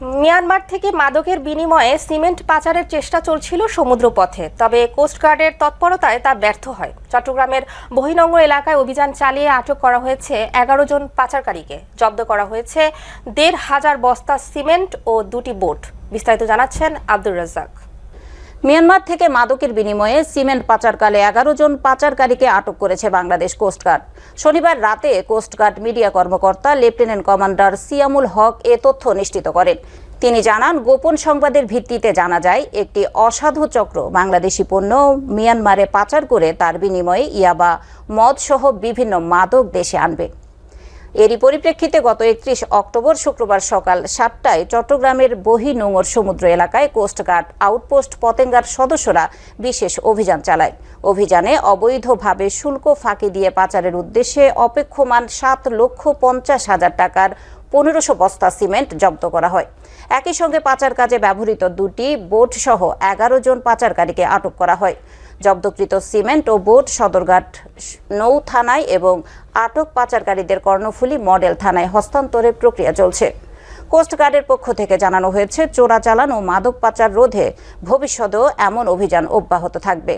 Myanmar থেকে মাদকের বিনিময়ে সিমেন্ট পাচারের চেষ্টা চলছিল সমুদ্রপথে, তবে কোস্টগার্ডের তৎপরতায় তা ব্যর্থ হয়। চট্টগ্রামের বহিনঙ্গ এলাকায় অভিযান চালিয়ে আটক করা হয়েছে এগারো জন পাচারকারীকে। জব্দ করা হয়েছে দেড় হাজার বস্তা সিমেন্ট ও দুটি বোট। বিস্তারিত জানাচ্ছেন আব্দুর রাজ্জাক। মিয়ানমার থেকে মাদকের বিনিময়ে সিমেন্ট পাচারকালে এগারো জন পাচারকারীকে আটক করেছে বাংলাদেশ কোস্টগার্ড শনিবার রাতে কোস্টগার্ড মিডিয়া কর্মকর্তা লেফটেন্যান্ট কমান্ডার সিয়ামুল হক এ তথ্য নিশ্চিত করেন। তিনি জানান, গোপন সংবাদের ভিত্তিতে জানা যায়, একটি অসাধু চক্র বাংলাদেশি পণ্য মিয়ানমারে পাচার করে তার বিনিময়ে ইয়াবা মদসহ বিভিন্ন মাদক দেশে আনবে। এরই পরিপ্রেক্ষিতে গত একত্রিশ অক্টোবর শুক্রবার সকাল সাতটায় চট্টগ্রামের বহিনোঙর সমুদ্র এলাকায় কোস্টগার্ড আউটপোস্ট পতেঙ্গার সদস্যরা বিশেষ অভিযান চালায়। অভিযানে অবৈধভাবে শুল্ক ফাঁকি দিয়ে পাচারের উদ্দেশ্যে অপেক্ষমান সাত লক্ষ পঞ্চাশ হাজার টাকার পনেরোশো বস্তা সিমেন্ট জব্দ করা হয়। একই সঙ্গে পাচার কাজে ব্যবহৃত দুটি বোট সহ এগারো জন পাচারকারীকে আটক করা হয়। জব্দকৃত সিমেন্ট ও বোট সদরঘাট নৌ থানায় এবং আটক পাচারকারীদের কর্ণফুলী মডেল থানায় হস্তান্তরের প্রক্রিয়া চলছে। কোস্টগার্ডের পক্ষ থেকে জানানো হয়েছে, চোরাচালান ও মাদক পাচার রোধে ভবিষ্যতেও এমন অভিযান অব্যাহত থাকবে।